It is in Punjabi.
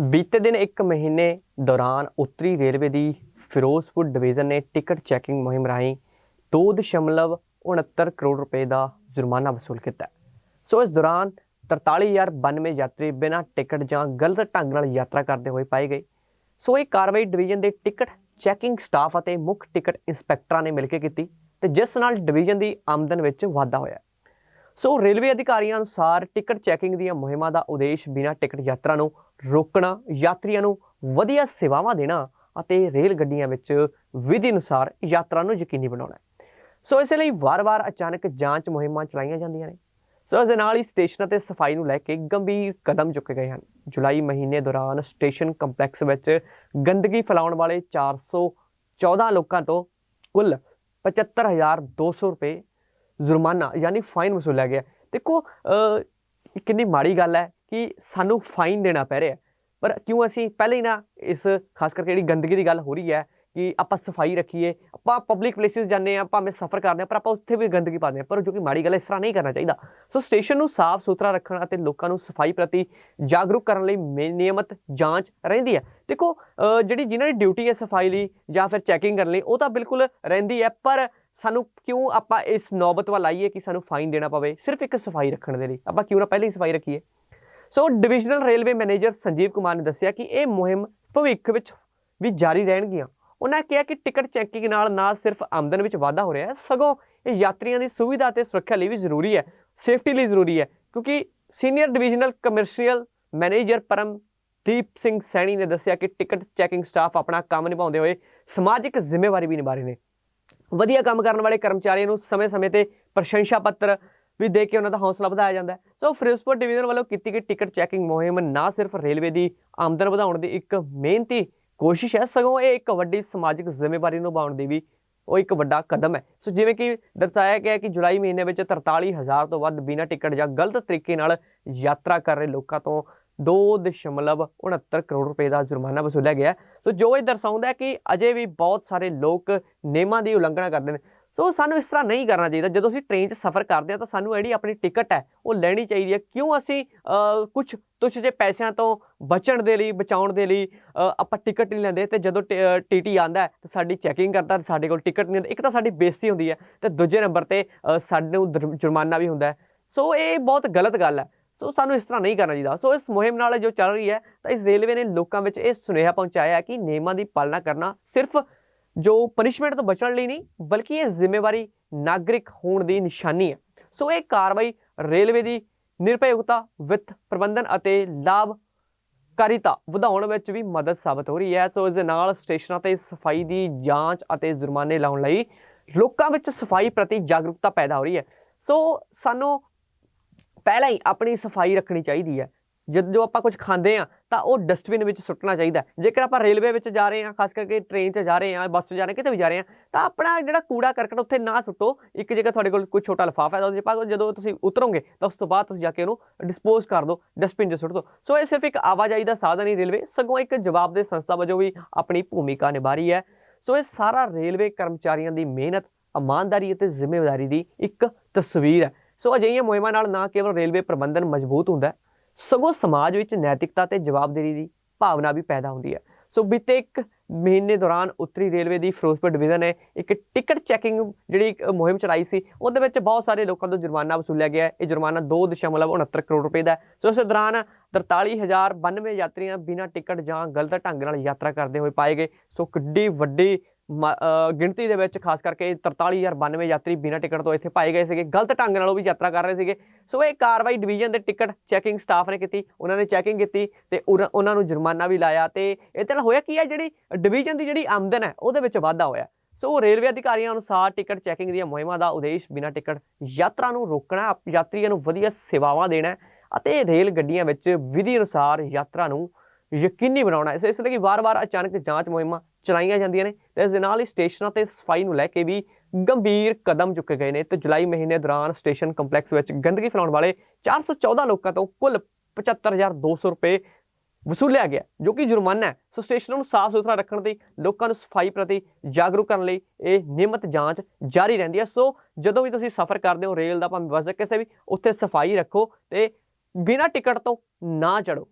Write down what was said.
ਬੀਤੇ ਦਿਨ ਇੱਕ ਮਹੀਨੇ ਦੌਰਾਨ ਉੱਤਰੀ ਰੇਲਵੇ ਦੀ ਫਿਰੋਜ਼ਪੁਰ ਡਿਵੀਜ਼ਨ ਨੇ ਟਿਕਟ ਚੈਕਿੰਗ ਮੁਹਿੰਮ ਰਾਹੀਂ 2.69 ਕਰੋੜ ਰੁਪਏ ਦਾ ਜੁਰਮਾਨਾ ਵਸੂਲ ਕੀਤਾ ਸੋ ਇਸ ਦੌਰਾਨ 43092 ਯਾਤਰੀ ਬਿਨਾਂ ਟਿਕਟ ਜਾਂ ਗਲਤ ਢੰਗ ਨਾਲ ਯਾਤਰਾ ਕਰਦੇ ਹੋਏ ਪਾਏ ਗਏ। ਸੋ ਇਹ ਕਾਰਵਾਈ ਡਿਵੀਜ਼ਨ ਦੇ ਟਿਕਟ ਚੈਕਿੰਗ ਸਟਾਫ ਅਤੇ ਮੁੱਖ ਟਿਕਟ ਇੰਸਪੈਕਟਰਾਂ ਨੇ ਮਿਲ ਕੇ ਕੀਤੀ ਤੇ ਜਿਸ ਨਾਲ ਡਿਵੀਜ਼ਨ ਦੀ ਆਮਦਨ ਵਿੱਚ ਵਾਧਾ ਹੋਇਆ ਸੋ ਰੇਲਵੇ ਅਧਿਕਾਰੀਆਂ ਅਨੁਸਾਰ ਟਿਕਟ ਚੈਕਿੰਗ ਦੀਆਂ ਮੁਹਿੰਮਾਂ ਦਾ ਉਦੇਸ਼ ਬਿਨਾਂ ਟਿਕਟ ਯਾਤਰਾ ਨੂੰ ਰੋਕਣਾ, ਯਾਤਰੀਆਂ ਨੂੰ ਵਧੀਆ ਸੇਵਾਵਾਂ ਦੇਣਾ ਅਤੇ ਰੇਲ ਗੱਡੀਆਂ ਵਿੱਚ ਵਿਧੀ ਅਨੁਸਾਰ ਯਾਤਰਾ ਨੂੰ ਯਕੀਨੀ ਬਣਾਉਣਾ ਸੋ ਇਸ ਲਈ ਵਾਰ-ਵਾਰ ਅਚਾਨਕ ਜਾਂਚ ਮੁਹਿੰਮਾਂ ਚਲਾਈਆਂ ਜਾਂਦੀਆਂ ਨੇ। ਸੋ ਇਸ ਦੇ ਨਾਲ ਹੀ ਸਟੇਸ਼ਨਾਂ ਤੇ ਸਫ਼ਾਈ ਨੂੰ ਲੈ ਕੇ ਗੰਭੀਰ ਕਦਮ ਚੁੱਕੇ ਗਏ ਹਨ। ਜੁਲਾਈ ਮਹੀਨੇ ਦੌਰਾਨ ਸਟੇਸ਼ਨ ਕੰਪਲੈਕਸ ਵਿੱਚ ਗੰਦਗੀ ਫੈਲਾਉਣ ਵਾਲੇ 414 ਲੋਕਾਂ ਤੋਂ ਕੁੱਲ 75200 ਰੁਪਏ ਜੁਰਮਾਨਾ ਯਾਨੀ ਫਾਈਨ ਵਸੂਲਿਆ ਗਿਆ ਦੇਖੋ ਕਿੰਨੀ ਮਾੜੀ ਗੱਲ ਹੈ ਕਿ ਸਾਨੂੰ ਫਾਈਨ ਦੇਣਾ ਪੈ ਰਿਹਾ ਪਰ ਕਿਉਂ ਅਸੀਂ ਪਹਿਲੇ ਹੀ ਨਾ ਇਸ, ਖਾਸ ਕਰਕੇ ਜਿਹੜੀ ਗੰਦਗੀ ਦੀ ਗੱਲ ਹੋ ਰਹੀ ਹੈ ਕਿ ਆਪਾਂ ਸਫ਼ਾਈ ਰੱਖੀਏ, ਆਪਾਂ ਪਬਲਿਕ ਪਲੇਸਿਸ ਜਾਂਦੇ ਆ ਭਾਵੇਂ ਸਫ਼ਰ ਕਰਦੇ ਆ ਪਰ ਆਪਾਂ ਉੱਥੇ ਵੀ ਗੰਦਗੀ ਪਾਉਂਦੇ ਆ ਪਰ ਜੋ ਕਿ ਮਾੜੀ ਗੱਲ ਹੈ, ਇਸ ਤਰ੍ਹਾਂ ਨਹੀਂ ਕਰਨਾ ਚਾਹੀਦਾ। ਸੋ ਸਟੇਸ਼ਨ ਨੂੰ ਸਾਫ਼ ਸੁਥਰਾ ਰੱਖਣ ਅਤੇ ਲੋਕਾਂ ਨੂੰ ਸਫ਼ਾਈ ਪ੍ਰਤੀ ਜਾਗਰੂਕ ਕਰਨ ਲਈ ਮੇ- ਨਿਯਮਤ ਜਾਂਚ ਰਹਿੰਦੀ ਹੈ। ਦੇਖੋ ਜਿਹੜੀ ਜਿਨ੍ਹਾਂ ਦੀ ਡਿਊਟੀ ਹੈ ਸਫ਼ਾਈ ਲਈ ਜਾਂ ਫਿਰ ਚੈਕਿੰਗ ਕਰਨ ਲਈ, ਉਹ ਤਾਂ ਬਿਲਕੁਲ ਰਹਿੰਦੀ ਹੈ, ਪਰ ਸਾਨੂੰ ਕਿਉਂ ਆਪਾਂ ਇਸ ਨੌਬਤ ਵੱਲ ਆਈਏ ਕਿ ਸਾਨੂੰ ਫਾਈਨ ਦੇਣਾ ਪਵੇ? ਸਿਰਫ ਇੱਕ ਸਫ਼ਾਈ ਰੱਖਣ ਦੇ ਲਈ। ਆਪਾਂ ਕਿਉਂ ਨਾ ਪਹਿਲਾਂ ਹੀ ਸਫ਼ਾਈ ਰੱਖੀਏ। So divisional railway manager Sanjeev Kumar ਨੇ ਦੱਸਿਆ ਕਿ ਇਹ ਮੁਹਿੰਮ ਭਵਿੱਖ ਵਿੱਚ ਵੀ ਜਾਰੀ ਰਹਿਣਗੀਆਂ। ਉਹਨਾਂ ਕਿਹਾ ਕਿ ਟਿਕਟ ਚੈਕਿੰਗ ਨਾਲ ਨਾ ਸਿਰਫ ਆਮਦਨ ਵਿੱਚ ਵਾਧਾ ਹੋ ਰਿਹਾ ਹੈ, ਸਗੋਂ ਇਹ ਯਾਤਰੀਆਂ ਦੀ ਸੁਵਿਧਾ ਅਤੇ ਸੁਰੱਖਿਆ ਲਈ ਵੀ ਜ਼ਰੂਰੀ ਹੈ ਸੇਫਟੀ ਲਈ ਜ਼ਰੂਰੀ ਹੈ, ਕਿਉਂਕਿ senior divisional commercial manager Paramdeep Singh Saini ਨੇ ਦੱਸਿਆ ਕਿ ਟਿਕਟ ਚੈਕਿੰਗ ਸਟਾਫ ਆਪਣਾ ਕੰਮ ਨਿਭਾਉਂਦੇ ਹੋਏ ਸਮਾਜਿਕ ਜ਼ਿੰਮੇਵਾਰੀ ਵੀ ਨਿਭਾ ਰਹੇ ਨੇ। ਵਧੀਆ ਕੰਮ ਕਰਨ ਵਾਲੇ ਕਰਮਚਾਰੀਆਂ ਨੂੰ ਸਮੇਂ-ਸਮੇਂ ਤੇ ਪ੍ਰਸ਼ੰਸਾ ਪੱਤਰ ਵੀ ਦੇ ਕੇ ਉਹਨਾਂ ਦਾ ਹੌਸਲਾ ਵਧਾਇਆ ਜਾਂਦਾ ਹੈ। ਸੋ ਫਿਰੋਜ਼ਪੁਰ ਡਿਵੀਜ਼ਨ ਵੱਲੋਂ ਕੀਤੀ ਗਈ ਟਿਕਟ ਚੈਕਿੰਗ ਮੁਹਿੰਮ ਨਾ ਸਿਰਫ ਰੇਲਵੇ ਦੀ ਆਮਦਨ ਵਧਾਉਣ ਦੀ ਇੱਕ ਮਿਹਨਤੀ ਕੋਸ਼ਿਸ਼ ਹੈ, ਸਗੋਂ ਇਹ ਇੱਕ ਵੱਡੀ ਸਮਾਜਿਕ ਜ਼ਿੰਮੇਵਾਰੀ ਨਿਭਾਉਣ ਦੀ ਵੀ ਉਹ ਇੱਕ ਵੱਡਾ ਕਦਮ ਹੈ। ਸੋ ਜਿਵੇਂ ਕਿ ਦਰਸਾਇਆ ਗਿਆ ਕਿ ਜੁਲਾਈ ਮਹੀਨੇ ਵਿੱਚ 43000 ਤੋਂ ਵੱਧ ਬਿਨਾਂ ਟਿਕਟ ਜਾਂ ਗਲਤ ਤਰੀਕੇ ਨਾਲ ਯਾਤਰਾ ਕਰ ਰਹੇ ਲੋਕਾਂ ਤੋਂ 2.69 ਕਰੋੜ ਰੁਪਏ ਦਾ ਜੁਰਮਾਨਾ ਵਸੂਲਿਆ ਗਿਆ ਸੋ ਜੋ ਇਹ ਦਰਸਾਉਂਦਾ ਹੈ ਕਿ ਅਜੇ ਵੀ ਬਹੁਤ ਸਾਰੇ ਲੋਕ ਨਿਯਮਾਂ ਦੀ ਉਲੰਘਣਾ ਕਰਦੇ ਨੇ। ਸੋ ਸਾਨੂੰ ਇਸ ਤਰ੍ਹਾਂ ਨਹੀਂ ਕਰਨਾ ਚਾਹੀਦਾ। ਜਦੋਂ ਅਸੀਂ ਟ੍ਰੇਨ 'ਚ ਸਫ਼ਰ ਕਰਦੇ ਹਾਂ ਤਾਂ ਸਾਨੂੰ ਜਿਹੜੀ ਆਪਣੀ ਟਿਕਟ ਹੈ ਉਹ ਲੈਣੀ ਚਾਹੀਦੀ ਹੈ। ਕਿਉਂ ਅਸੀਂ ਕੁਝ ਤੁਛ ਜੇ ਪੈਸਿਆਂ ਤੋਂ ਬਚਣ ਦੇ ਲਈ ਬਚਾਉਣ ਦੇ ਲਈ ਆਪਾਂ ਟਿਕਟ ਨਹੀਂ ਲੈਂਦੇ। ਤੇ ਜਦੋਂ ਟੀਟੀ ਆਂਦਾ ਤਾਂ ਸਾਡੀ ਚੈਕਿੰਗ ਕਰਦਾ ਸਾਡੇ ਕੋਲ ਟਿਕਟ ਨਹੀਂ ਹੁੰਦਾ। ਇੱਕ ਤਾਂ ਸਾਡੀ ਬੇਇੱਜ਼ਤੀ ਹੁੰਦੀ ਹੈ ਤੇ ਦੂਜੇ ਨੰਬਰ ਤੇ ਅ, ਸਾਨੂੰ ਜੁਰਮਾਨਾ ਵੀ ਹੁੰਦਾ ਸੋ ਇਹ ਬਹੁਤ ਗਲਤ ਗੱਲ ਹੈ। ਸੋ ਸਾਨੂੰ ਇਸ ਤਰ੍ਹਾਂ ਨਹੀਂ ਕਰਨਾ ਚਾਹੀਦਾ। ਸੋ ਇਸ ਮੁਹਿੰਮ ਨਾਲ ਜੋ ਚੱਲ ਰਹੀ ਹੈ, ਤਾਂ ਇਸ ਰੇਲਵੇ ਨੇ ਲੋਕਾਂ ਵਿੱਚ ਇਹ ਸੁਨੇਹਾ ਪਹੁੰਚਾਇਆ ਹੈ ਕਿ ਨਿਯਮਾਂ ਦੀ ਪਾਲਣਾ ਕਰਨਾ ਸਿਰਫ ਜੋ ਪਨਿਸ਼ਮੈਂਟ ਤੋਂ ਬਚਣ ਲਈ ਨਹੀਂ, ਬਲਕਿ ਇਹ ਜ਼ਿੰਮੇਵਾਰੀ ਨਾਗਰਿਕ ਹੋਣ ਦੀ ਨਿਸ਼ਾਨੀ ਹੈ। ਸੋ ਇਹ ਕਾਰਵਾਈ ਰੇਲਵੇ ਦੀ ਨਿਰਭੈਯਤਾ ਵਿੱਤ ਪ੍ਰਬੰਧਨ ਅਤੇ ਲਾਭਕਾਰੀਤਾ ਵਧਾਉਣ ਵਿੱਚ ਵੀ ਮਦਦ ਸਾਬਤ ਹੋ ਰਹੀ ਹੈ। ਸੋ ਇਸ ਦੇ ਨਾਲ ਸਟੇਸ਼ਨਾਂ ਤੇ ਸਫ਼ਾਈ ਦੀ ਜਾਂਚ ਅਤੇ ਜੁਰਮਾਨੇ ਲਾਉਣ ਲਈ ਲੋਕਾਂ ਵਿੱਚ ਸਫ਼ਾਈ ਪ੍ਰਤੀ ਜਾਗਰੂਕਤਾ ਪੈਦਾ ਹੋ ਰਹੀ ਹੈ। ਸੋ ਸਾਨੂੰ ਪਹਿਲਾਂ ਹੀ ਆਪਣੀ ਸਫ਼ਾਈ ਰੱਖਣੀ ਚਾਹੀਦੀ ਹੈ। ਜਦ ਜੋ ਆਪਾਂ ਕੁਝ ਖਾਂਦੇ ਆ ਤਾਂ ਉਹ ਡਸਟਬਿਨ ਵਿੱਚ ਸੁੱਟਣਾ ਚਾਹੀਦਾ ਜੇਕਰ ਆਪਾਂ ਰੇਲਵੇ ਵਿੱਚ ਜਾ ਰਹੇ ਹਾਂ, ਖਾਸ ਕਰਕੇ ਟ੍ਰੇਨ 'ਚ ਜਾ ਰਹੇ ਹਾਂ, ਬੱਸ 'ਚ ਜਾ ਰਹੇ ਹਾਂ, ਕਿਤੇ ਵੀ ਜਾ ਰਹੇ ਹਾਂ, ਤਾਂ ਆਪਣਾ ਜਿਹੜਾ ਕੂੜਾ ਕਰਕਟ ਉੱਥੇ ਨਾ ਸੁੱਟੋ। ਇੱਕ ਜਗ੍ਹਾ ਤੁਹਾਡੇ ਕੋਲ ਕੋਈ ਛੋਟਾ ਲਿਫਾਫਾ ਹੈ ਉਹਦੇ 'ਚ ਪਾ ਜਦੋਂ ਤੁਸੀਂ ਉਤਰੋਗੇ, ਤਾਂ ਉਸ ਤੋਂ ਬਾਅਦ ਤੁਸੀਂ ਜਾ ਕੇ ਉਹਨੂੰ ਡਿਸਪੋਜ਼ ਕਰ ਦਿਓ ਡਸਟਬਿਨ 'ਚ ਸੁੱਟ ਦਿਓ। ਸੋ ਇਹ ਸਿਰਫ ਇੱਕ ਆਵਾਜਾਈ ਦਾ ਸਾਧਨ ਹੀ ਰੇਲਵੇ ਸਗੋਂ ਇੱਕ ਜਵਾਬਦੇਹ ਸੰਸਥਾ ਵਜੋਂ ਵੀ ਆਪਣੀ ਭੂਮਿਕਾ ਨਿਭਾ ਰਹੀ ਹੈ। ਸੋ ਇਹ ਸਾਰਾ ਰੇਲਵੇ ਕਰਮਚਾਰੀਆਂ ਦੀ ਮਿਹਨਤ, ਇਮਾਨਦਾਰੀ ਅਤੇ ਜ਼ਿੰਮੇਵਾਰੀ ਦੀ ਇੱਕ ਤਸਵੀਰ ਹੈ। ਸੋ ਅਜਿਹੀਆਂ ਮੁਹਿੰਮਾਂ ਨਾਲ ਨਾ ਕੇਵਲ ਰੇਲਵੇ ਪ੍ਰਬੰਧਨ ਮਜ਼ਬੂਤ ਹੁੰਦਾ ਸਗੋਂ ਸਮਾਜ ਵਿੱਚ ਨੈਤਿਕਤਾ ਤੇ ਜਵਾਬਦੇਹੀ ਦੀ ਭਾਵਨਾ ਵੀ ਪੈਦਾ ਹੁੰਦੀ ਹੈ। ਸੋ ਬੀਤੇ ਇੱਕ ਮਹੀਨੇ ਦੌਰਾਨ ਉੱਤਰੀ ਰੇਲਵੇ ਦੀ ਫਿਰੋਜ਼ਪੁਰ ਡਿਵੀਜ਼ਨ ਨੇ ਇੱਕ ਟਿਕਟ ਚੈਕਿੰਗ ਜਿਹੜੀ ਇੱਕ ਮੁਹਿੰਮ ਚਲਾਈ ਸੀ, ਉਹਦੇ ਵਿੱਚ ਬਹੁਤ ਸਾਰੇ ਲੋਕਾਂ ਤੋਂ ਜੁਰਮਾਨਾ ਵਸੂਲਿਆ ਗਿਆ ਇਹ ਜੁਰਮਾਨਾ 2.69 ਕਰੋੜ ਰੁਪਏ ਦਾ ਸੋ ਇਸ ਦੌਰਾਨ 43092 ਯਾਤਰੀਆਂ ਬਿਨਾਂ ਟਿਕਟ ਜਾਂ ਗਲਤ ਢੰਗ ਨਾਲ ਯਾਤਰਾ ਕਰਦੇ ਹੋਏ ਪਾਏ ਗਏ। ਸੋ ਕਿੱਡੀ ਵੱਡੀ ਗਿਣਤੀ ਦੇ ਵਿੱਚ ਖਾਸ ਕਰਕੇ 43092 ਯਾਤਰੀ ਬਿਨਾਂ ਟਿਕਟ ਤੋਂ ਇੱਥੇ ਪਾਏ ਗਏ ਸੀਗੇ। ਗਲਤ ਢੰਗ ਨਾਲ ਉਹ ਵੀ ਯਾਤਰਾ ਕਰ ਰਹੇ ਸੀਗੇ। ਸੋ ਇਹ ਕਾਰਵਾਈ ਡਿਵੀਜ਼ਨ ਦੇ ਟਿਕਟ ਚੈਕਿੰਗ ਸਟਾਫ ਨੇ ਕੀਤੀ, ਉਹਨਾਂ ਨੇ ਚੈਕਿੰਗ ਕੀਤੀ ਤੇ ਉਰ- ਉਹਨਾਂ ਨੂੰ ਜੁਰਮਾਨਾ ਵੀ ਲਾਇਆ ਤੇ ਇਹਦੇ ਨਾਲ ਹੋਇਆ ਕੀ ਹੈ? ਜਿਹੜੀ ਡਿਵੀਜ਼ਨ ਦੀ ਜਿਹੜੀ ਆਮਦਨ ਹੈ, ਉਹਦੇ ਵਿੱਚ ਵਾਧਾ ਹੋਇਆ। ਸੋ ਰੇਲਵੇ ਅਧਿਕਾਰੀਆਂ ਅਨੁਸਾਰ ਟਿਕਟ ਚੈਕਿੰਗ ਦੀਆਂ ਮੁਹਿੰਮਾਂ ਦਾ ਉਦੇਸ਼ ਬਿਨਾਂ ਟਿਕਟ ਯਾਤਰਾ ਨੂੰ ਰੋਕਣਾ, ਯਾਤਰੀਆਂ ਨੂੰ ਵਧੀਆ ਸੇਵਾਵਾਂ ਦੇਣਾ ਅਤੇ ਰੇਲ ਗੱਡੀਆਂ ਵਿੱਚ ਵਿਧੀ ਅਨੁਸਾਰ ਯਾਤਰਾ ਨੂੰ ਯਕੀਨੀ ਬਣਾਉਣਾ ਹੈ। ਇਸ ਲਈ ਵਾਰ-ਵਾਰ ਅਚਾਨਕ ਜਾਂਚ ਮੁਹਿੰਮਾਂ ਚਲਾਈਆਂ ਜਾਂਦੀਆਂ ਨੇ ਤੇ ਇਸ ਦੇ ਨਾਲ ਹੀ ਸਟੇਸ਼ਨਾਂ ਤੇ ਸਫ਼ਾਈ ਨੂੰ ਲੈ ਕੇ ਵੀ ਗੰਭੀਰ ਕਦਮ ਚੁੱਕੇ ਗਏ ਨੇ। ਤੇ ਜੁਲਾਈ ਮਹੀਨੇ ਦੌਰਾਨ ਸਟੇਸ਼ਨ ਕੰਪਲੈਕਸ ਵਿੱਚ ਗੰਦਗੀ ਫੈਲਾਉਣ ਵਾਲੇ 414 ਲੋਕਾਂ ਤੋਂ ਕੁੱਲ 75200 ਰੁਪਏ ਵਸੂਲਿਆ ਗਿਆ, ਜੋ ਕਿ ਜੁਰਮਾਨਾ ਹੈ। ਸੋ ਸਟੇਸ਼ਨਾਂ ਨੂੰ ਸਾਫ਼ ਸੁਥਰਾ ਰੱਖਣ ਦੀ, ਲੋਕਾਂ ਨੂੰ ਸਫ਼ਾਈ ਪ੍ਰਤੀ ਜਾਗਰੂਕ ਕਰਨ ਲਈ ਇਹ ਨਿਯਮਤ ਜਾਂਚ ਜਾਰੀ ਰਹਿੰਦੀ ਹੈ। ਸੋ ਜਦੋਂ ਵੀ ਤੁਸੀਂ ਸਫ਼ਰ ਕਰਦੇ ਹੋ, ਰੇਲ ਦਾ ਭਾਵੇਂ ਬੱਸ ਕਿਸੇ ਵੀ, ਉੱਥੇ ਸਫ਼ਾਈ ਰੱਖੋ ਤੇ ਬਿਨਾਂ ਟਿਕਟ ਤੋਂ ਨਾ ਚੜੋ